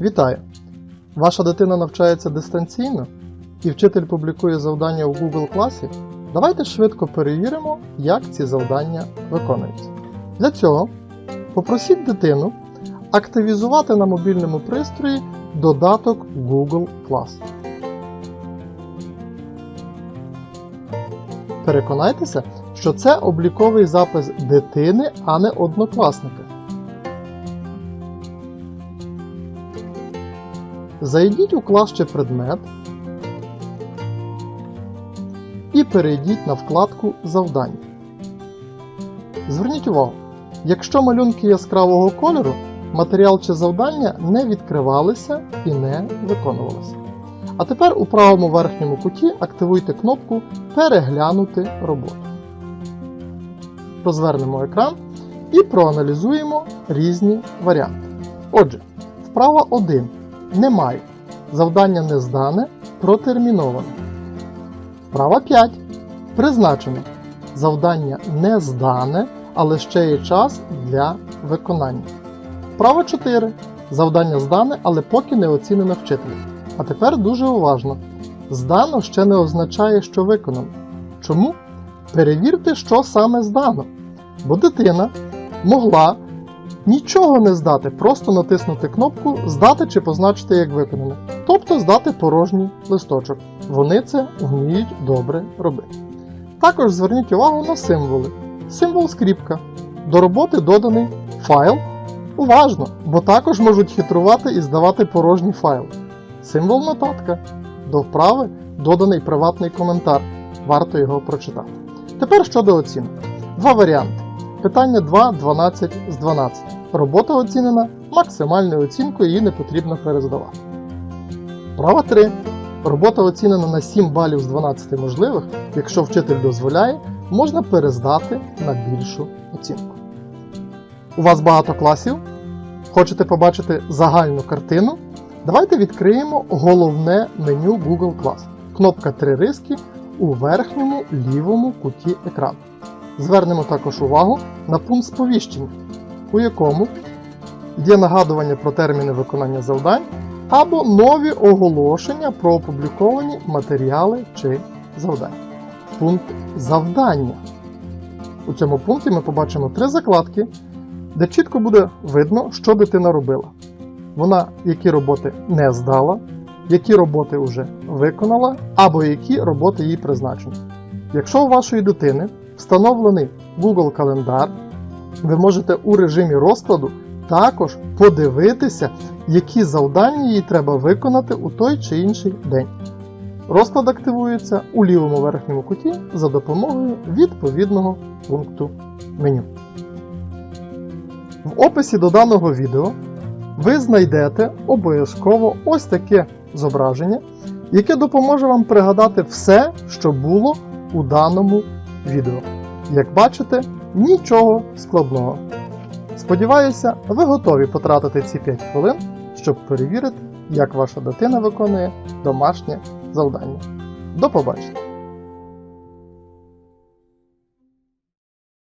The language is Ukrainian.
Вітаю! Ваша дитина навчається дистанційно і вчитель публікує завдання у Google класі. Давайте швидко перевіримо, як ці завдання виконуються. Для цього попросіть дитину активізувати на мобільному пристрої додаток Google Class. Переконайтеся, що це обліковий запис дитини, а не однокласника. Зайдіть у клас чи предмет і перейдіть на вкладку Завдання. Зверніть увагу, якщо малюнки яскравого кольору, матеріал чи завдання не відкривалися і не виконувалися. А тепер у правому верхньому куті активуйте кнопку Переглянути роботу. Розвернемо екран і проаналізуємо різні варіанти. Отже, вправа 1 немає. Завдання не здане, протерміноване. Вправа 5. Призначено. Завдання не здане, але ще є час для виконання. Вправа 4. Завдання здане, але поки не оцінено вчителем. А тепер дуже уважно. Здано ще не означає, що виконано. Чому? Перевірте, що саме здано. Бо дитина могла нічого не здати, просто натиснути кнопку Здати чи позначити як виконане. Тобто здати порожній листочок. Вони це вміють добре робити. Також зверніть увагу на символи. Символ скріпка. До роботи доданий файл. Уважно, бо також можуть хитрувати і здавати порожні файли. Символ нотатка. До вправи доданий приватний коментар. Варто його прочитати. Тепер щодо оцінок. Два варіанти. Питання 2, 12 з 12. Робота оцінена максимальною оцінкою, її не потрібно перездавати. Права 3. Робота оцінена на 7 балів з 12 можливих. Якщо вчитель дозволяє, можна перездати на більшу оцінку. У вас багато класів? Хочете побачити загальну картину? Давайте відкриємо головне меню Google Class. Кнопка 3 риски у верхньому лівому куті екрану. Звернемо також увагу на пункт сповіщення, у якому є нагадування про терміни виконання завдань або нові оголошення про опубліковані матеріали чи завдання. Пункт завдання. У цьому пункті ми побачимо три закладки, де чітко буде видно, що дитина робила. Вона які роботи не здала, які роботи вже виконала, або які роботи їй призначені. Якщо у вашої дитини встановлений Google календар, ви можете у режимі розкладу також подивитися, які завдання їй треба виконати у той чи інший день. Розклад активується у лівому верхньому куті за допомогою відповідного пункту меню. В описі до даного відео ви знайдете обов'язково ось таке зображення, яке допоможе вам пригадати все, що було у даному відео. Як бачите, нічого складного. Сподіваюся, ви готові потратити ці 5 хвилин, щоб перевірити, як ваша дитина виконує домашнє завдання. До побачення!